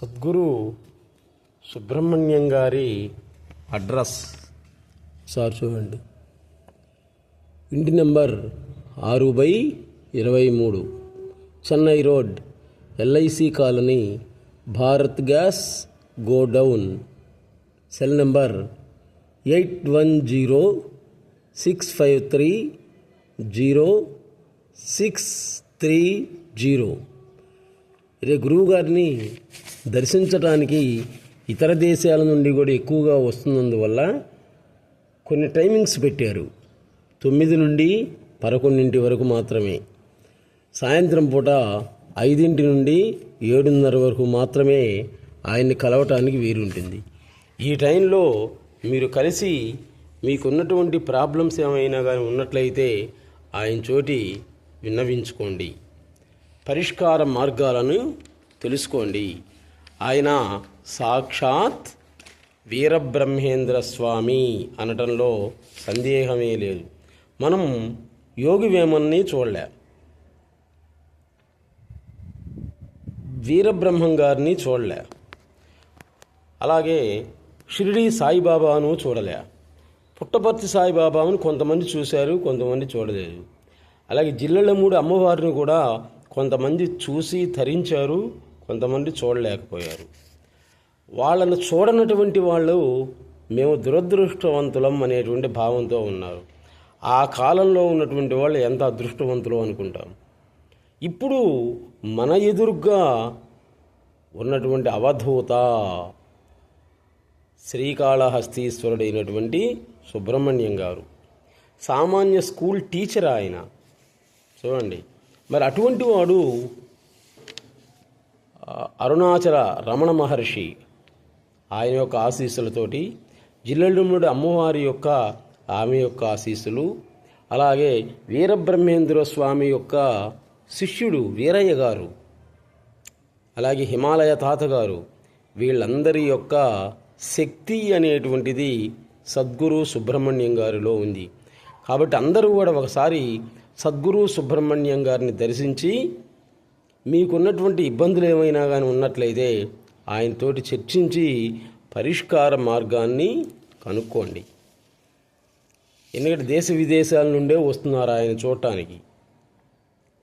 సద్గురు సుబ్రహ్మణ్యం గారి address. Sir చూడండి. ఇంటి నెంబర్ ఆరు బై ఇరవై మూడు. Chennai road LIC colony Bharat gas godown. Cell number eight one zero six five three zero six three zero. రే గురువు గారిని దర్శించడానికి ఇతర దేశాల నుండి కూడా ఎక్కువగా వస్తున్నందువల్ల కొన్ని టైమింగ్స్ పెట్టారు. తొమ్మిది నుండి పదకొండింటి వరకు మాత్రమే. సాయంత్రం పూట ఐదింటి నుండి ఏడున్నర వరకు మాత్రమే ఆయన్ని కలవటానికి వీలుంటుంది. ఈ టైంలో మీరు కలిసి మీకున్నటువంటి ప్రాబ్లమ్స్ ఏమైనా కానీ ఉన్నట్లయితే ఆయన చోటి విన్నవించుకోండి. పరిష్కార మార్గాలను తెలుసుకోండి. ఆయన సాక్షాత్ వీరబ్రహ్మేంద్ర స్వామి అనటంలో సందేహమే లేదు. మనం యోగి వేమన్ని చూడలే. వీరబ్రహ్మం గారిని చూడలే. అలాగే షిరిడి సాయిబాబాను చూడలే. పుట్టపర్తి సాయిబాబాను కొంతమంది చూశారు కొంతమంది చూడలేదు. అలాగే జిల్లెళ్ళమూడి అమ్మవారిని కూడా కొంతమంది చూసి ధరించారు కొంతమంది చూడలేకపోయారు. వాళ్ళను చూడనటువంటి వాళ్ళు మేము దురదృష్టవంతులం అనేటువంటి భావంతో ఉన్నారు. ఆ కాలంలో ఉన్నటువంటి వాళ్ళు ఎంత అదృష్టవంతులు అనుకుంటాం. ఇప్పుడు మన ఎదురుగా ఉన్నటువంటి అవధూత శ్రీకాళహస్తీశ్వరుడైనటువంటి సుబ్రహ్మణ్యం గారు. సామాన్య స్కూల్ టీచర్ ఆయన. చూడండి. మరి అటువంటి వాడు అరుణాచల రమణ మహర్షి ఆయన యొక్క ఆశీస్సులతోటి జిల్లెళ్ళుముడి అమ్మవారి యొక్క ఆమె యొక్క ఆశీస్సులు అలాగే వీరబ్రహ్మేంద్ర స్వామి యొక్క శిష్యుడు వీరయ్య గారు అలాగే హిమాలయ తాతగారు వీళ్ళందరి యొక్క శక్తి అనేటువంటిది సద్గురు సుబ్రహ్మణ్యం గారిలో ఉంది. కాబట్టి అందరూ కూడా ఒకసారి సద్గురు సుబ్రహ్మణ్యం గారిని దర్శించి మీకున్నటువంటి ఇబ్బందులు ఏమైనా కానీ ఉన్నట్లయితే ఆయనతోటి చర్చించి పరిష్కార మార్గాన్ని కనుక్కోండి. ఎందుకంటే దేశ విదేశాల నుండే వస్తున్నారు ఆయన చూడటానికి.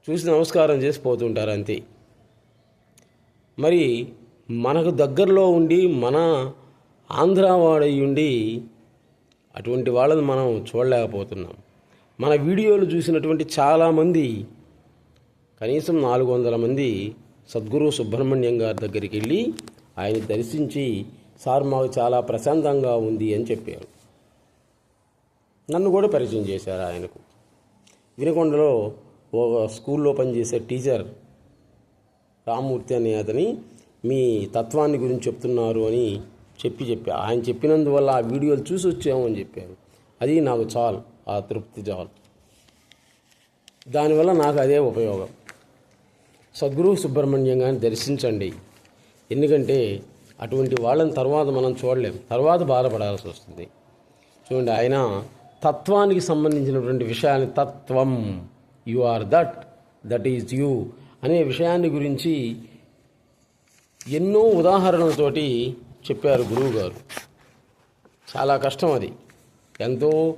చూసి నమస్కారం చేసి పోతుంటారు అంతే. మరి మనకు దగ్గరలో ఉండి మన ఆంధ్ర ఉండి అటువంటి వాళ్ళని మనం చూడలేకపోతున్నాం. మన వీడియోలు చూసినటువంటి చాలామంది కనీసం నాలుగు వందల మంది సద్గురు సుబ్రహ్మణ్యం గారి దగ్గరికి వెళ్ళి ఆయన దర్శించి సార్ మాకు చాలా ప్రశాంతంగా ఉంది అని చెప్పారు. నన్ను కూడా పరిచయం చేశారు ఆయనకు. వినకొండలో ఒక స్కూల్లో పనిచేసే టీచర్ రామూర్తి అనే అతని మీ తత్వాన్ని గురించి చెప్తున్నారు అని చెప్పి చెప్పారు ఆయన చెప్పినందువల్ల ఆ వీడియోలు చూసి వచ్చాము అని చెప్పారు. అది నాకు చాలు ఆ తృప్తి చాలు. దానివల్ల నాకు అదే ఉపయోగం. సద్గురు సుబ్రహ్మణ్యం గారిని దర్శించండి. ఎందుకంటే అటువంటి వాళ్ళని తర్వాత మనం చూడలేం. తర్వాత బాధపడాల్సి వస్తుంది. చూడండి ఆయన తత్వానికి సంబంధించినటువంటి విషయాన్ని తత్వం you are that that is you అనే విషయాన్ని గురించి ఎన్నో ఉదాహరణలతోటి చెప్పారు గురువు గారు చాలా కష్టం అది. ఎంతో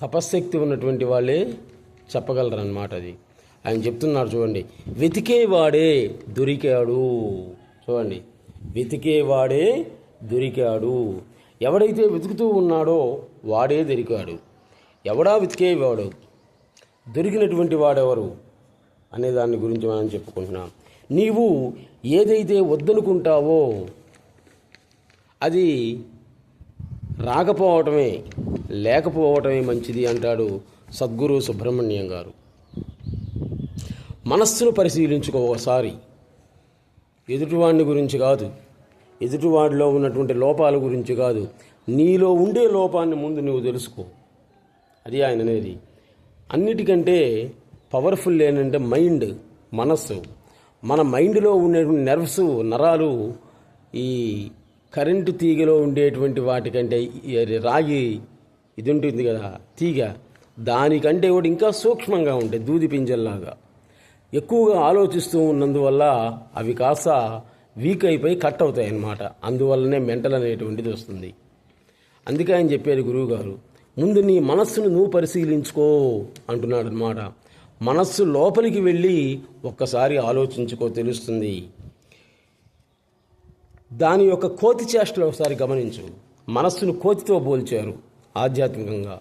తపశ్శక్తి ఉన్నటువంటి వాళ్ళే చెప్పగలరన్నమాట అది. ఆయన చెప్తున్నారు చూడండి. వెతికేవాడే దొరికాడు. చూడండి. వెతికేవాడే దొరికాడు. ఎవడైతే వెతుకుతూ ఉన్నాడో వాడే దొరికాడు. ఎవడా వెతికేవాడు? దొరికినటువంటి వాడెవరు? అనే దాని గురించి మనం చెప్పుకుంటున్నాం. నీవు ఏదైతే వద్దనుకుంటావో అది రాకపోవటమే లేకపోవటమే మంచిది అంటాడు సద్గురు సుబ్రహ్మణ్యం గారు. మనస్సును పరిశీలించుకో ఒకసారి. ఎదుటివాడిని గురించి కాదు. ఎదుటివాడిలో ఉన్నటువంటి లోపాల గురించి కాదు. నీలో ఉండే లోపాన్ని ముందు నువ్వు తెలుసుకో. అది ఆయన అనేది. అన్నిటికంటే పవర్ఫుల్ ఏంటంటే మైండ్ మనస్సు. మన మైండ్లో ఉండేటువంటి నర్వ్స్ నరాలు ఈ కరెంటు తీగలో ఉండేటువంటి వాటికంటే రాగి ఇది ఉంటుంది కదా తీగ. దానికంటే కూడా ఇంకా సూక్ష్మంగా ఉంటాయి దూది పింజల్లాగా. ఎక్కువగా ఆలోచిస్తూ ఉన్నందువల్ల అవి కాస్త వీక్ అయిపోయి కట్ అవుతాయి అన్నమాట అందువల్లనే మెంటల్ అనేటువంటిది వస్తుంది. అందుకే ఆయన చెప్పారు గురువుగారు ముందు నీ మనస్సును నువ్వు పరిశీలించుకో అంటున్నాడు అనమాట మనస్సు లోపలికి వెళ్ళి ఒక్కసారి ఆలోచించుకో తెలుస్తుంది. దాని యొక్క కోతి చేష్టలు ఒకసారి గమనించు. మనస్సును కోతితో పోల్చారు ఆధ్యాత్మికంగా.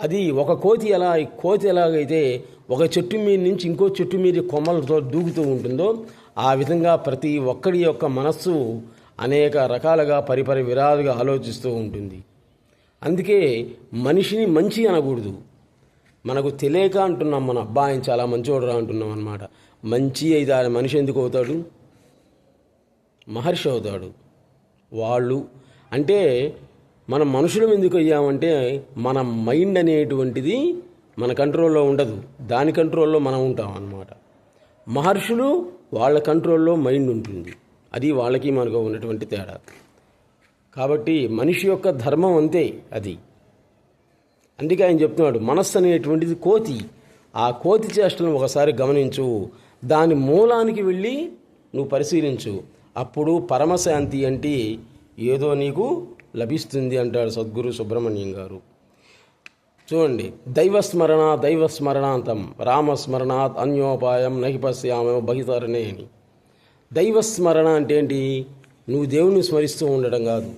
అది ఒక కోతి ఎలా కోతి ఎలాగైతే ఒక చెట్టు మీద నుంచి ఇంకో చెట్టు మీద కొమ్మలతో దూకుతూ ఉంటుందో ఆ విధంగా ప్రతి ఒక్కడి యొక్క మనస్సు అనేక రకాలుగా పరిపరి విరాలుగా ఆలోచిస్తూ ఉంటుంది. అందుకే మనిషిని మంచి అనకూడదు. మనకు తెలియక అంటున్నాం మన అబ్బాయిని చాలా మంచివాడురా అంటున్నాం అనమాట మంచి అయితే ఆ మనిషి ఎందుకు అవుతాడు? మహర్షి అవుతాడు. వాళ్ళు అంటే మనం మనుషులం ఎందుకు అయ్యామంటే మన మైండ్ అనేటువంటిది మన కంట్రోల్లో ఉండదు. దాని కంట్రోల్లో మనం ఉంటాం అన్నమాట. మహర్షులు వాళ్ళ కంట్రోల్లో మైండ్ ఉంటుంది. అది వాళ్ళకి మనకు ఉన్నటువంటి తేడా. కాబట్టి మనిషి యొక్క ధర్మం అంతే అది. అందుకే ఆయన చెప్తున్నాడు మనస్సు అనేటువంటిది కోతి. ఆ కోతి చేష్టలను ఒకసారి గమనించు. దాని మూలానికి వెళ్ళి నువ్వు పరిశీలించు. అప్పుడు పరమశాంతి అంటే ఏదో నీకు లభిస్తుంది అంటాడు సద్గురు సుబ్రహ్మణ్యం గారు. చూడండి దైవస్మరణ దైవస్మరణాంతం. రామస్మరణాత్ అన్యోపాయం నహి పశ్యామో బహితరణే అని దైవస్మరణ అంటే ఏంటి నువ్వు దేవుని స్మరిస్తూ ఉండడం కాదు.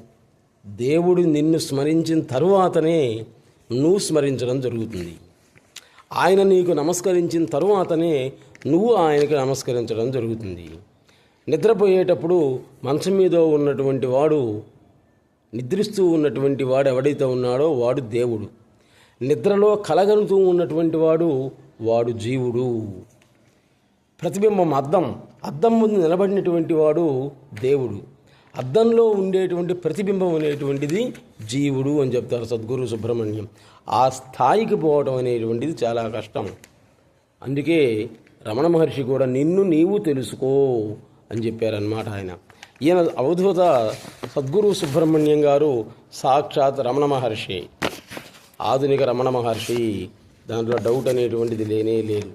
దేవుడు నిన్ను స్మరించిన తరువాతనే నువ్వు స్మరించడం జరుగుతుంది. ఆయన నీకు నమస్కరించిన తరువాతనే నువ్వు ఆయనకి నమస్కరించడం జరుగుతుంది. నిద్రపోయేటప్పుడు మంచం మీద ఉన్నటువంటి వాడు నిద్రిస్తూ ఉన్నటువంటి వాడు ఎవడైతే ఉన్నాడో వాడు దేవుడు. నిద్రలో కలగలుతూ ఉన్నటువంటి వాడు వాడు జీవుడు. ప్రతిబింబం అద్దం. అద్దం ముందు నిలబడినటువంటి వాడు దేవుడు. అద్దంలో ఉండేటువంటి ప్రతిబింబం అనేటువంటిది జీవుడు అని చెప్తారు సద్గురు సుబ్రహ్మణ్యం. ఆ స్థాయికి పోవడం అనేటువంటిది చాలా కష్టం. అందుకే రమణ మహర్షి కూడా నిన్ను నీవు తెలుసుకో అని చెప్పారనమాట ఆయన. ఈయన అవధూత సద్గురు సుబ్రహ్మణ్యం గారు సాక్షాత్ రమణ మహర్షి. ఆధునిక రమణ మహర్షి దాంట్లో డౌట్ అనేటువంటిది లేనే లేదు.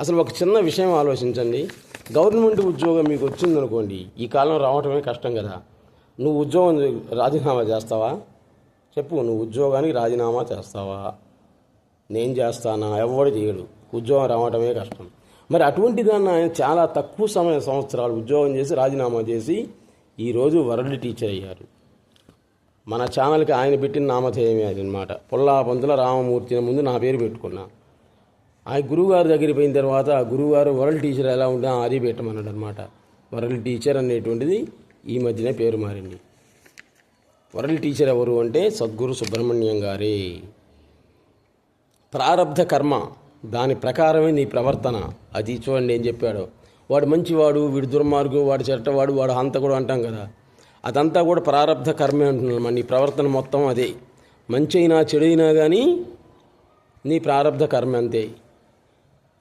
అసలు ఒక చిన్న విషయం ఆలోచించండి. గవర్నమెంట్ ఉద్యోగం మీకు వచ్చిందనుకోండి ఈ కాలం రావటమే కష్టం కదా. నువ్వు ఉద్యోగం రాజీనామా చేస్తావా? చెప్పు నువ్వు ఉద్యోగానికి రాజీనామా చేస్తావా? నేను చేస్తానా? ఎవడు చేయడు. ఉద్యోగం రావటమే కష్టం. మరి అటువంటి దాన్ని ఆయన చాలా తక్కువ సమయ సంవత్సరాలు ఉద్యోగం చేసి రాజీనామా చేసి ఈరోజు వరల్డ్ టీచర్ అయ్యారు. మన ఛానల్కి ఆయన పెట్టిన నామధేయమే అది అనమాట పుల్లా పంతుల రామమూర్తిని ముందు నా పేరు పెట్టుకున్నా. ఆ గురువుగారి దగ్గరికి పోయిన తర్వాత ఆ గురువుగారు వరల్డ్ టీచర్ ఎలా ఉందా అది పెట్టమన్నాడు అనమాట వరల్డ్ టీచర్ అనేటువంటిది ఈ మధ్యనే పేరు మారింది. వరల్డ్ టీచర్ ఎవరు అంటే సద్గురు సుబ్రహ్మణ్యం గారే. ప్రారబ్ధ కర్మ దాని ప్రకారమే నీ ప్రవర్తన. అది చూడండి ఏం చెప్పాడు. వాడు మంచివాడు వీడు దుర్మార్గు వాడు చెట్టవాడు వాడు హంతకుడు అంటాం కదా. అదంతా కూడా ప్రారబ్ధ కర్మే అంటున్నాను నీ ప్రవర్తన మొత్తం అదే. మంచి అయినా చెడు అయినా కానీ నీ ప్రారబ్ధ కర్మ అంతే.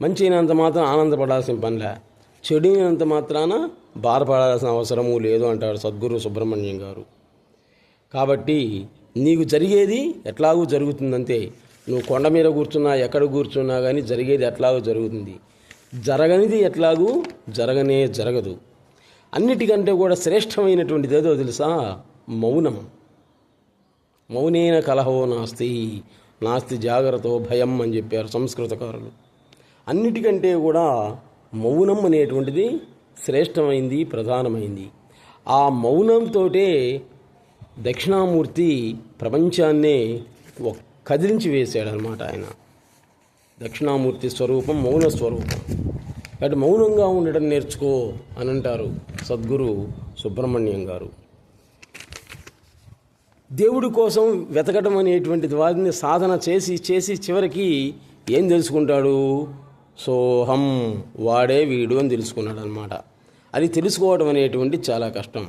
మంచి అయినంత మాత్రం ఆనందపడాల్సిన పనిలే. చెడు అయినంత మాత్రాన బాధపడాల్సిన అవసరము లేదు అంటాడు సద్గురు సుబ్రహ్మణ్యం గారు. కాబట్టి నీకు జరిగేది ఎట్లాగూ జరుగుతుందంతే. నువ్వు కొండ మీద కూర్చున్నా ఎక్కడ కూర్చున్నా కానీ జరిగేది ఎట్లాగో జరుగుతుంది. జరగనిది ఎట్లాగూ జరగనే జరగదు. అన్నిటికంటే కూడా శ్రేష్టమైనటువంటిది ఏదో తెలుసా? మౌనం. మౌనేన కలహో నాస్తి నాస్తి జాగ్రత్త భయం అని చెప్పారు సంస్కృతకారులు. అన్నిటికంటే కూడా మౌనం అనేటువంటిది శ్రేష్టమైంది ప్రధానమైంది. ఆ మౌనంతోటే దక్షిణామూర్తి ప్రపంచాన్నే కదిలించి వేశాడనమాట ఆయన. దక్షిణామూర్తి స్వరూపం మౌన స్వరూపం. అటు మౌనంగా ఉండడం నేర్చుకో అని అంటారు సద్గురు సుబ్రహ్మణ్యం గారు. దేవుడి కోసం వెతకడం అనేటువంటిది వారిని సాధన చేసి చేసి చివరికి ఏం తెలుసుకుంటాడు? సోహం వాడే వీడు అని తెలుసుకున్నాడు అనమాట అది తెలుసుకోవడం అనేటువంటి చాలా కష్టం.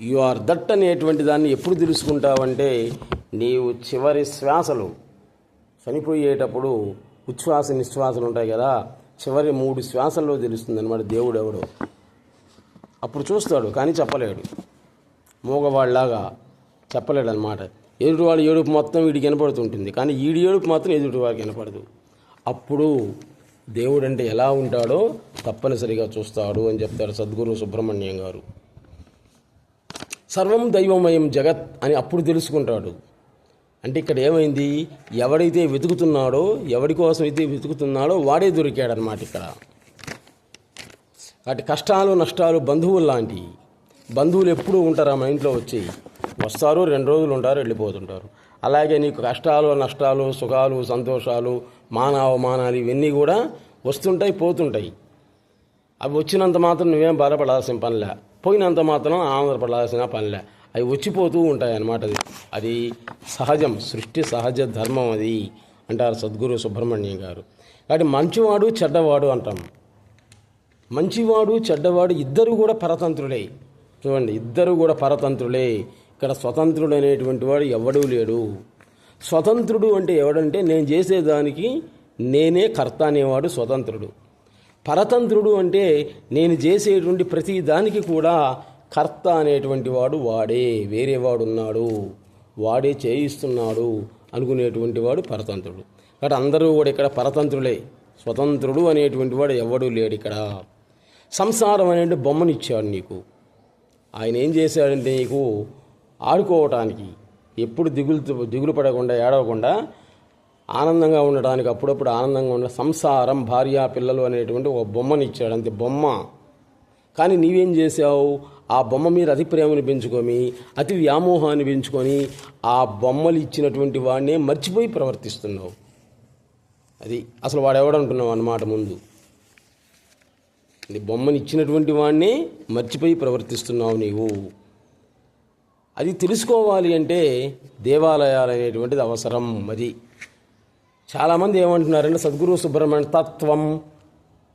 యు ఆర్ దట్ అనేటువంటి దాన్ని ఎప్పుడు తెలుసుకుంటావంటే నీవు చివరి శ్వాసలు చనిపోయేటప్పుడు ఉచ్ఛ్వాస నిశ్వాసలు ఉంటాయి కదా చివరి మూడు శ్వాసల్లో తెలుస్తుంది అనమాట దేవుడు ఎవడో అప్పుడు చూస్తాడు కానీ చెప్పలేడు. మూగవాళ్ళలాగా చెప్పలేడు అనమాట ఎదుటివాళ్ళ ఏడుపు మొత్తం వీడికి వినపడుతుంటుంది కానీ వీడి ఏడుపు మాత్రం ఎదుటి వాడికి వినపడదు. అప్పుడు దేవుడు అంటే ఎలా ఉంటాడో తప్పనిసరిగా చూస్తాడు అని చెప్తారు సద్గురు సుబ్రహ్మణ్యం గారు. సర్వం దైవమయం జగత్ అని అప్పుడు తెలుసుకుంటాడు. అంటే ఇక్కడ ఏమైంది? ఎవడైతే వెతుకుతున్నాడో ఎవడి కోసం అయితే వెతుకుతున్నాడో వాడే దొరికాడనమాట ఇక్కడ. వాటి కష్టాలు నష్టాలు బంధువులు లాంటివి బంధువులు ఎప్పుడూ ఉంటారు మా ఇంట్లో వచ్చి వస్తారు రెండు రోజులు ఉంటారు వెళ్ళిపోతుంటారు. అలాగే నీకు కష్టాలు నష్టాలు సుఖాలు సంతోషాలు మానావమానాలు ఇవన్నీ కూడా వస్తుంటాయి పోతుంటాయి. అవి వచ్చినంత మాత్రం నువ్వేం బాధపడాల్సిన పనిలే పోయినంత మాత్రం ఆనందపడాల్సిన పనిలే అవి వచ్చిపోతూ ఉంటాయి అన్నమాట అది. అది సహజం సృష్టి సహజ ధర్మం అది అంటారు సద్గురు సుబ్రహ్మణ్యం గారు. కాబట్టి మంచివాడు చెడ్డవాడు అంటాం. మంచివాడు చెడ్డవాడు ఇద్దరు కూడా పరతంత్రులే. చూడండి ఇద్దరు కూడా పరతంత్రులే. ఇక్కడ స్వతంత్రుడు అనేటువంటి వాడు ఎవడూ లేడు. స్వతంత్రుడు అంటే ఎవడంటే నేను చేసేదానికి నేనే కర్త అనేవాడు స్వతంత్రుడు. పరతంత్రుడు అంటే నేను చేసేటువంటి ప్రతి దానికి కూడా కర్త అనేటువంటి వాడు వాడే వేరే వాడు ఉన్నాడు వాడే చేయిస్తున్నాడు అనుకునేటువంటి వాడు పరతంత్రుడు. కాబట్టి అందరూ కూడా ఇక్కడ పరతంత్రులే. స్వతంత్రుడు అనేటువంటి వాడు ఎవడూ లేడు ఇక్కడ. సంసారం అనే బొమ్మనిచ్చాడు నీకు. ఆయన ఏం చేశాడంటే నీకు ఆడుకోవటానికి ఎప్పుడు దిగులు దిగులు పడకుండా ఏడవకుండా ఆనందంగా ఉండడానికి అప్పుడప్పుడు ఆనందంగా ఉండ సంసారం భార్య పిల్లలు అనేటువంటి ఒక బొమ్మనిచ్చాడు. అంతే బొమ్మ. కానీ నీవేం చేసావు ఆ బొమ్మ మీద అతి ప్రేమను పెంచుకొని అతి వ్యామోహాన్ని పెంచుకొని ఆ బొమ్మలు ఇచ్చినటువంటి వాడినే మర్చిపోయి ప్రవర్తిస్తున్నావు. అది అసలు వాడు ఎవడంటున్నావు అన్నమాట ముందు. నీ బొమ్మని ఇచ్చినటువంటి వాడినే మర్చిపోయి ప్రవర్తిస్తున్నావు నీవు. అది తెలుసుకోవాలి అంటే దేవాలయాలు అనేటువంటిది అవసరం అది చాలామంది ఏమంటున్నారంటే సద్గురు సుబ్రహ్మణ్య తత్వం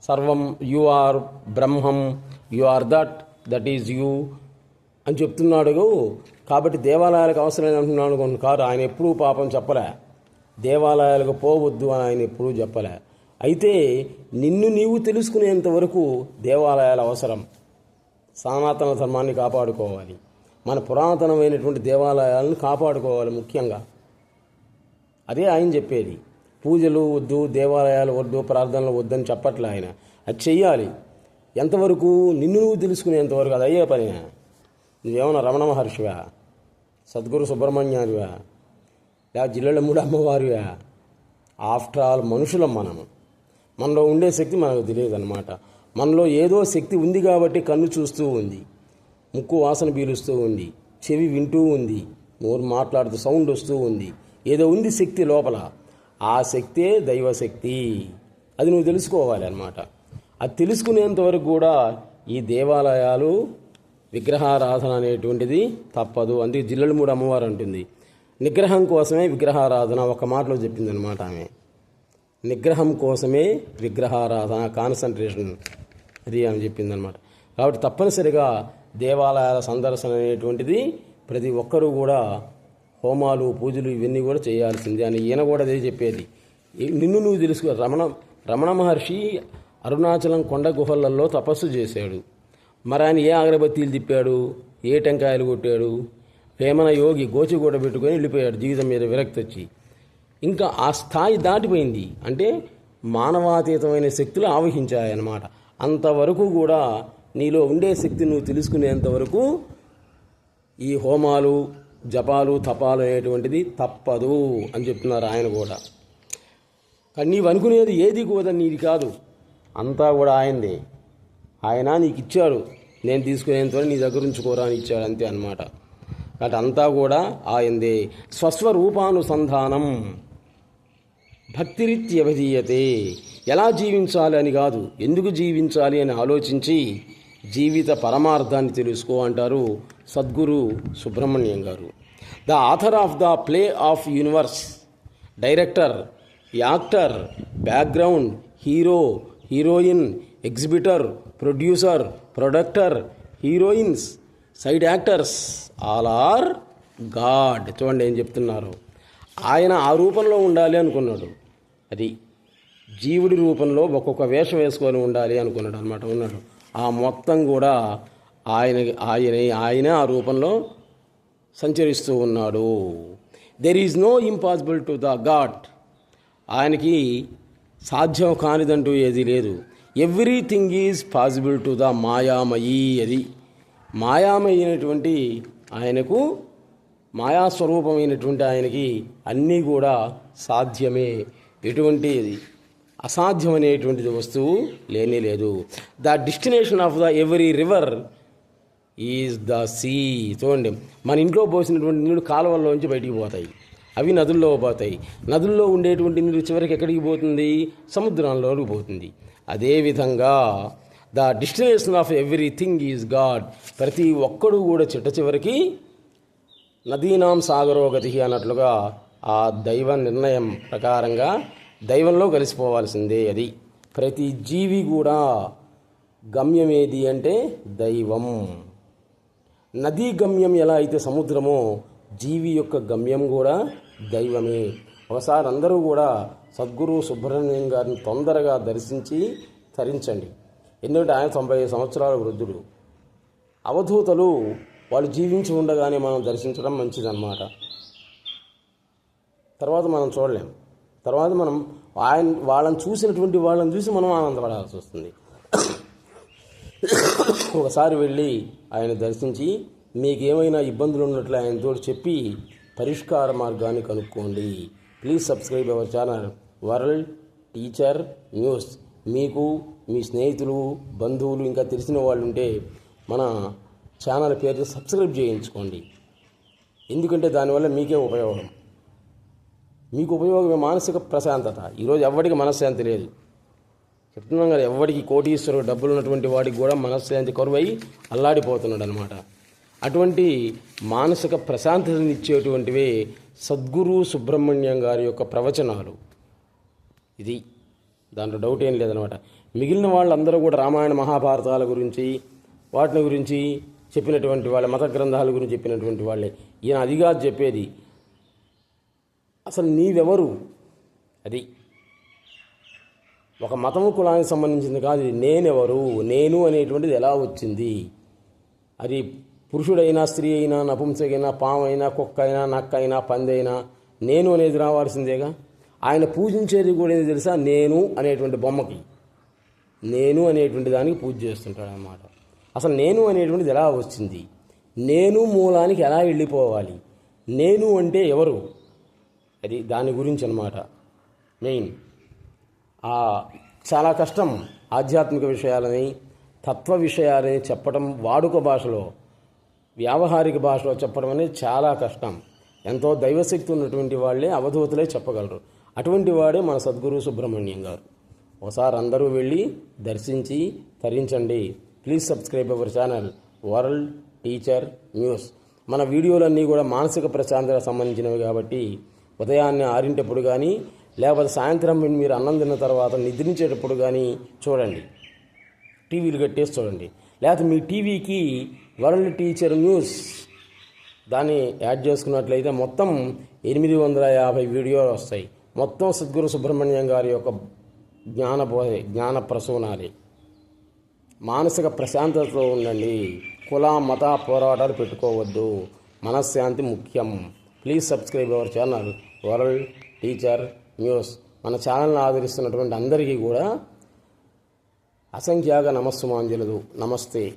సర్వం you are Brahmam you are that. That is you అని చెప్తున్నాడు. కాబట్టి దేవాలయాలకు అవసరం అంటున్నాడు కొన్ని కాదు ఆయన ఎప్పుడూ పాపం చెప్పలే. దేవాలయాలకు పోవద్దు అని ఆయన ఎప్పుడూ చెప్పలే. అయితే నిన్ను నీవు తెలుసుకునేంత వరకు దేవాలయాలు అవసరం. సనాతన ధర్మాన్ని కాపాడుకోవాలి. మన పురాతనమైనటువంటి దేవాలయాలను కాపాడుకోవాలి ముఖ్యంగా. అదే ఆయన చెప్పేది. పూజలు వద్దు దేవాలయాలు వద్దు ప్రార్థనలు వద్దని చెప్పట్లే ఆయన. అది చెయ్యాలి. ఎంతవరకు నిన్ను నువ్వు తెలుసుకునేంతవరకు అది అయ్యే పని. నువ్వేమన్నా రమణ మహర్షివా? సద్గురు సుబ్రహ్మణ్యానివా? లేదా జిల్లెళ్ళమ్ముడు మూడు అమ్మవారివా ఆఫ్టర్ ఆల్ మనుషులం మనము మనలో ఉండే శక్తి మనకు తెలియదు అనమాట మనలో ఏదో శక్తి ఉంది కాబట్టి కన్ను చూస్తూ ఉంది. ముక్కు వాసన పీలుస్తూ ఉంది. చెవి వింటూ ఉంది. నోరు మాట్లాడుతూ సౌండ్ వస్తూ ఉంది. ఏదో ఉంది శక్తి లోపల. ఆ శక్తే దైవశక్తి. అది నువ్వు తెలుసుకోవాలి అన్నమాట అది తెలుసుకునేంత వరకు కూడా ఈ దేవాలయాలు విగ్రహారాధన అనేటువంటిది తప్పదు. అందుకే జిల్లలు మూడు అమ్మవారు అంటుంది. నిగ్రహం కోసమే విగ్రహారాధన ఒక మాటలో చెప్పింది అనమాట ఆమె. నిగ్రహం కోసమే విగ్రహారాధన కాన్సన్ట్రేషన్ అది ఆమె చెప్పింది అనమాట కాబట్టి తప్పనిసరిగా దేవాలయాల సందర్శన అనేటువంటిది ప్రతి ఒక్కరూ కూడా హోమాలు పూజలు ఇవన్నీ కూడా చేయాల్సిందే అని ఈయన కూడా అదే చెప్పేది. నిన్ను నువ్వు తెలుసుకో రమణ రమణ మహర్షి అరుణాచలం కొండ గుహలలో తపస్సు చేశాడు. మరి ఆయన ఏ అగరబత్తీలు తిప్పాడు? ఏ టెంకాయలు కొట్టాడు? వేమన యోగి గోచిగూడ పెట్టుకొని వెళ్ళిపోయాడు జీవితం మీద విరక్తి వచ్చి ఇంకా ఆ స్థాయి దాటిపోయింది. అంటే మానవాతీతమైన శక్తులు ఆవహించాయన్నమాట. అంతవరకు కూడా నీలో ఉండే శక్తి నువ్వు తెలుసుకునేంత వరకు ఈ హోమాలు జపాలు తపాలు అనేటువంటిది తప్పదు అని చెప్తున్నారు ఆయన కూడా. కానీ నీవు అనుకునేది ఏది కూడా నీది కాదు. అంతా కూడా ఆయనది ఆయన నీకు ఇచ్చాడు. నేను తీసుకునేంత నీ దగ్గర ఉంచుకోరా అని ఇచ్చాడు అంతే అన్నమాట. కాబట్టి అంతా కూడా ఆయందే స్వస్వరూపానుసంధానం. భక్తిరిత్యవధీయతే ఎలా జీవించాలి అని కాదు. ఎందుకు జీవించాలి అని ఆలోచించి జీవిత పరమార్థాన్ని తెలుసుకో అంటారు సద్గురు సుబ్రహ్మణ్యం గారు. The author of the play of universe director actor background hero heroine exhibitor producer producer heroines side actors all are God. చూడండి ఏం చెప్తున్నారు. ఆయన ఆ రూపంలో ఉండాలి అనుకున్నాడు. అది జీవుడి రూపంలో ఒక్కొక్క వేషం వేసుకొని ఉండాలి అనుకున్నాడు అనమాట ఉన్నాడు. ఆ మొత్తం కూడా ఆయన ఆయన ఆయన ఆ రూపంలో సంచరిస్తూ ఉన్నాడు. There is no impossible to the God ఆయనకి సాధ్యం కానిదంటూ ఏది లేదు. Everything is possible to the మాయామయీ అది. మాయామయి అయినటువంటి ఆయనకు మాయాస్వరూపమైనటువంటి ఆయనకి అన్నీ కూడా సాధ్యమే. ఎటువంటి అసాధ్యం అనేటువంటిది వస్తువు లేనే లేదు. The destination of the every river is the sea చూడండి మన ఇంట్లో పోసినటువంటి నీళ్ళు కాలువల్లోంచి బయటికి పోతాయి. అవి నదుల్లో పోతాయి. నదుల్లో ఉండేటువంటి నీరు చివరికి ఎక్కడికి పోతుంది? సముద్రంలోకి పోతుంది అదేవిధంగా the destination of everything is God. ప్రతి ఒక్కడు కూడా చిట్ట చివరికి నదీనాం సాగరోగతి అన్నట్లుగా ఆ దైవ నిర్ణయం ప్రకారంగా దైవంలో కలిసిపోవాల్సిందే అది. ప్రతి జీవి కూడా గమ్యం ఏది అంటే దైవం. నదీ గమ్యం ఎలా అయితే సముద్రమో జీవి యొక్క గమ్యం కూడా దైవమే. ఒకసారి అందరూ కూడా సద్గురు సుబ్రహ్మణ్యం గారిని తొందరగా దర్శించి తరించండి. ఎందుకంటే ఆయన తొంభై సంవత్సరాల వృద్ధుడు. అవధూతలు వాళ్ళు జీవించి ఉండగానే మనం దర్శించడం మంచిదన్నమాట. తర్వాత మనం చూడలేం. తర్వాత మనం ఆయన వాళ్ళని చూసినటువంటి వాళ్ళని చూసి మనం ఆనందపడాల్సి వస్తుంది. ఒకసారి వెళ్ళి ఆయన దర్శించి మీకేమైనా ఇబ్బందులు ఉన్నట్లు ఆయనతో చెప్పి పరిష్కార మార్గాన్ని కనుక్కోండి. Please subscribe our channel World Teacher News మీకు మీ స్నేహితులు బంధువులు ఇంకా తెలిసిన వాళ్ళు ఉంటే మన ఛానల్ పేరు సబ్స్క్రైబ్ చేయించుకోండి. ఎందుకంటే దానివల్ల మీకే ఉపయోగం. మీకు ఉపయోగమే మానసిక ప్రశాంతత. ఈరోజు ఎవరికి మనశ్శాంతి లేదు. చెప్తున్నాం కదా ఎవరికి కోటీశ్వరుడు డబ్బులు ఉన్నటువంటి వాడికి కూడా మనశ్శాంతి కరువై అల్లాడిపోతున్నాడు అనమాట అటువంటి మానసిక ప్రశాంతతనిచ్చేటువంటివే సద్గురు సుబ్రహ్మణ్యం గారి యొక్క ప్రవచనాలు. ఇది దాంట్లో డౌట్ ఏం లేదనమాట మిగిలిన వాళ్ళందరూ కూడా రామాయణ మహాభారతాల గురించి వాటిని గురించి చెప్పినటువంటి వాళ్ళ మత గ్రంథాల గురించి చెప్పినటువంటి వాళ్ళే. ఈయన అదిగా చెప్పేది అసలు నీవెవరు? అది ఒక మతము కులానికి సంబంధించింది కాదు నేనెవరు? నేను అనేటువంటిది ఎలా వచ్చింది? అది పురుషుడైనా స్త్రీ అయినా నపుంసకైనా పామైనా కుక్క అయినా నక్క అయినా పందైనా నేను అనేది రావాల్సిందేగా? ఆయన పూజించేది కూడా ఏది తెలుసా? నేను అనేటువంటి బొమ్మకి. నేను అనేటువంటి దానికి పూజ చేస్తుంటాడు అన్నమాట అసలు నేను అనేటువంటిది ఎలా వచ్చింది? నేను మూలానికి ఎలా వెళ్ళిపోవాలి? నేను అంటే ఎవరు? అది దాని గురించి అన్నమాట. మెయిన్. చాలా కష్టం ఆధ్యాత్మిక విషయాలని తత్వ విషయాలని చెప్పడం వాడుక భాషలో. వ్యావహారిక భాషలో చెప్పడం అనేది చాలా కష్టం. ఎంతో దైవశక్తి ఉన్నటువంటి వాళ్ళే అవధూతులే చెప్పగలరు. అటువంటి వాడే మన సద్గురు సుబ్రహ్మణ్యం గారు. ఒకసారి అందరూ వెళ్ళి దర్శించి తరించండి. Please subscribe our channel World Teacher News. మన వీడియోలన్నీ కూడా మానసిక ప్రశాంతత సంబంధించినవి కాబట్టి ఉదయాన్నే ఆరింటప్పుడు కానీ లేకపోతే సాయంత్రం మీరు అన్నం తిన్న తర్వాత నిద్రించేటప్పుడు కానీ చూడండి. టీవీలు కట్టేసి చూడండి. లేకపోతే మీ టీవీకి వరల్డ్ టీచర్ న్యూస్ దాన్ని యాడ్ చేసుకున్నట్లయితే మొత్తం ఎనిమిది వందల యాభై వీడియోలు వస్తాయి. మొత్తం సద్గురు సుబ్రహ్మణ్యం గారి యొక్క జ్ఞాన జ్ఞాన ప్రసూనాలి మానసిక ప్రశాంతతతో ఉండండి. కుల మత పోరాటాలు పెట్టుకోవద్దు. మనశ్శాంతి ముఖ్యం. Please subscribe our channel World Teacher News. మన ఛానల్ని ఆదరిస్తున్నటువంటి అందరికీ కూడా అసంఖ్యాక నమస్సుమాంజలుదు నమస్తే.